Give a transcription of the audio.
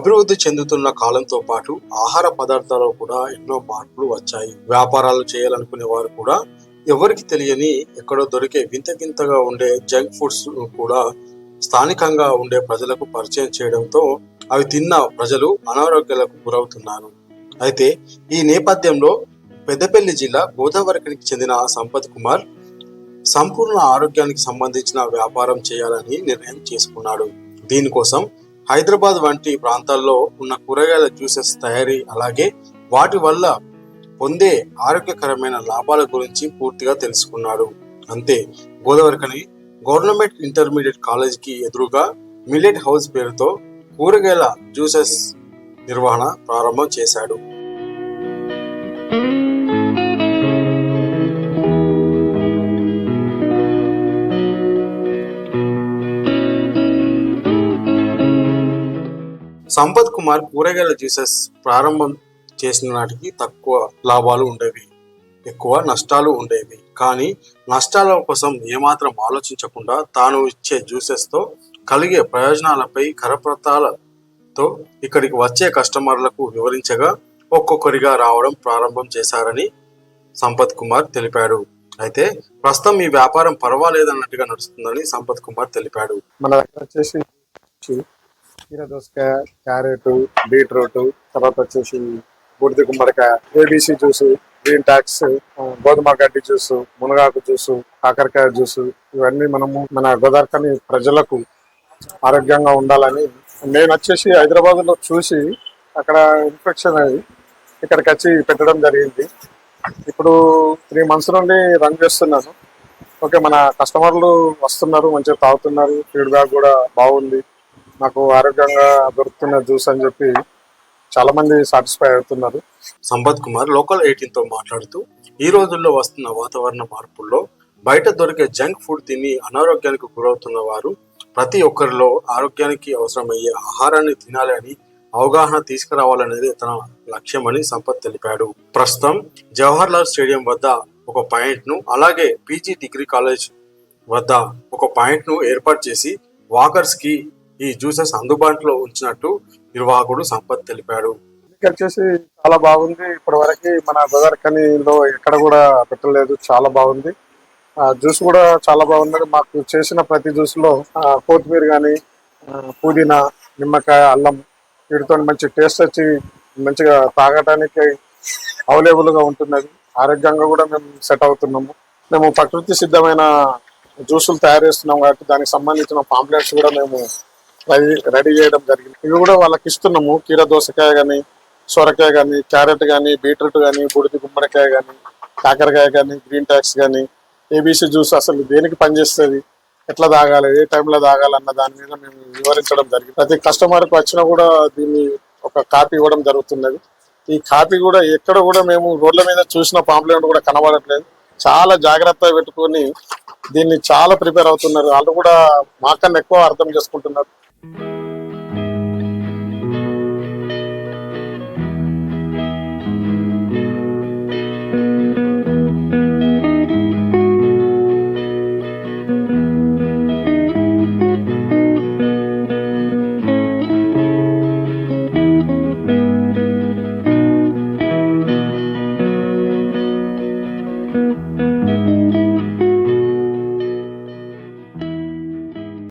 అభివృద్ధి చెందుతున్న కాలంతో పాటు ఆహార పదార్థాల్లో కూడా ఎన్నో మార్పులు వచ్చాయి. వ్యాపారాలు చేయాలనుకునే వారు కూడా ఎవరికి తెలియని ఎక్కడో దొరికే వింత వింతగా ఉండే జంక్ ఫుడ్స్ కూడా స్థానికంగా ఉండే ప్రజలకు పరిచయం చేయడంతో అవి తిన్న ప్రజలు అనారోగ్యాలకు గురవుతున్నారు. అయితే ఈ నేపథ్యంలో పెద్దపల్లి జిల్లా గోదావరికి చెందిన సంపత్ కుమార్ సంపూర్ణ ఆరోగ్యానికి సంబంధించిన వ్యాపారం చేయాలని నిర్ణయం చేసుకున్నాడు. దీనికోసం హైదరాబాద్ వంటి ప్రాంతాల్లో ఉన్న కూరగాయల జ్యూసెస్ తయారీ అలాగే వాటి వల్ల పొందే ఆరోగ్యకరమైన లాభాల గురించి పూర్తిగా తెలుసుకున్నాడు. అంతే గోదావరికని గవర్నమెంట్ ఇంటర్మీడియట్ కాలేజీకి ఎదురుగా మిల్లెట్ హౌస్ పేరుతో కూరగాయల జ్యూసెస్ నిర్వహణ ప్రారంభం చేశాడు. సంపత్ కుమార్ కూరగాయల జ్యూసెస్ ప్రారంభం చేసిన నాటికి తక్కువ లాభాలు ఉండేవి ఎక్కువ నష్టాలు ఉండేవి. కానీ నష్టాల కోసం ఏమాత్రం ఆలోచించకుండా తాను ఇచ్చే జ్యూసెస్తో కలిగే ప్రయోజనాలపై కరప్రతాలతో ఇక్కడికి వచ్చే కస్టమర్లకు వివరించగా ఒక్కొక్కరిగా రావడం ప్రారంభం చేశారని సంపత్ కుమార్ తెలిపాడు. అయితే ప్రస్తుతం ఈ వ్యాపారం పర్వాలేదన్నట్టుగా నడుస్తుందని సంపత్ కుమార్ తెలిపాడు. మన దగ్గర వచ్చేసి కీర దోసకాయ క్యారెట్ బీట్రూట్ తర్వాత వచ్చేసి బూడిద గుమ్మడికాయ ఏబీసీ జ్యూస్ గ్రీన్ టాక్స్ గోధుమ గడ్డి జ్యూస్ మునగాకు జ్యూస్ కాకరకాయ జ్యూస్ ఇవన్నీ మనము మన గోదావరికని ప్రజలకు ఆరోగ్యంగా ఉండాలని నేను వచ్చేసి హైదరాబాద్లో చూసి అక్కడ ఇన్ఫెక్షన్ అయ్యి ఇక్కడికి వచ్చి పెట్టడం జరిగింది. ఇప్పుడు త్రీ మంత్స్ నుండి రన్ చేస్తున్నాను. ఓకే మన కస్టమర్లు వస్తున్నారు మంచిగా తాగుతున్నారు ఫీడ్బ్యాక్ కూడా బాగుంది. నాకు ఆరోగ్యంగా దొరుకుతున్న జ్యూస్ అని చెప్పి చాలా మంది సాటిస్ఫై అవుతున్నారు. సంపత్ కుమార్ లోకల్ ఎయిటీన్తో మాట్లాడుతూ ఈ రోజుల్లో వస్తున్న వాతావరణ మార్పుల్లో బయట దొరికే జంక్ ఫుడ్ తిని అనారోగ్యానికి గురవుతున్న వారు ప్రతి ఒక్కరిలో ఆరోగ్యానికి అవసరమయ్యే ఆహారాన్ని తినాలి అని అవగాహన తీసుకురావాలనేది తన లక్ష్యమని సంపత్ తెలిపాడు. ప్రస్తుతం జవహర్ లాల్ స్టేడియం వద్ద ఒక పాయింట్ను అలాగే పీజీ డిగ్రీ కాలేజ్ వద్ద ఒక పాయింట్ను ఏర్పాటు చేసి వాకర్స్కి ఈ జ్యూసెస్ అందుబాటులో ఉంచినట్టు నిర్వాహకుడు సంపత్ తెలిపాడు. ఇది వచ్చేసి చాలా బాగుంది. ఇప్పటి వరకు మన గోదావరికనిలో ఎక్కడ కూడా పెట్టలేదు. చాలా బాగుంది. ఆ జ్యూస్ కూడా చాలా బాగుంది. మాకు చేసిన ప్రతి జ్యూస్లో కొత్తిమీర కానీ పుదీనా నిమ్మకాయ అల్లం వీటితో మంచి టేస్ట్ వచ్చి మంచిగా తాగటానికి అవైలబుల్గా ఉంటున్నది. ఆరోగ్యంగా కూడా మేము సెట్ అవుతున్నాము. మేము ప్రకృతి సిద్ధమైన జ్యూసులు తయారు చేస్తున్నాం కాబట్టి దానికి సంబంధించిన పాంప్లెట్స్ కూడా మేము రెడీ రెడీ చేయడం జరిగింది. ఇవి కూడా వాళ్ళకి ఇస్తున్నాము. కీర దోసకాయ కానీ సొరకాయ కానీ క్యారెట్ కానీ బీట్రూట్ కానీ బుడిది గుమ్మడికాయ కానీ కాకరకాయ కానీ గ్రీన్ టాక్స్ కానీ ఏబీసీ జ్యూస్ అసలు దేనికి పనిచేస్తుంది? ఎట్లా తాగాలి? ఏ టైంలో తాగాలి అన్న దాని మీద మేము వివరించడం జరిగింది. ప్రతి కస్టమర్కి వచ్చినా కూడా దీన్ని ఒక కాపీ ఇవ్వడం జరుగుతున్నది. ఈ కాపీ కూడా ఎక్కడ కూడా మేము రోడ్ల మీద చూసిన పాంప్లెంట్ కూడా కనబడట్లేదు. చాలా జాగ్రత్త పెట్టుకొని దీన్ని చాలా ప్రిపేర్ అవుతున్నారు. వాళ్ళు కూడా మాకన్నా ఎక్కువ అర్థం చేసుకుంటున్నారు.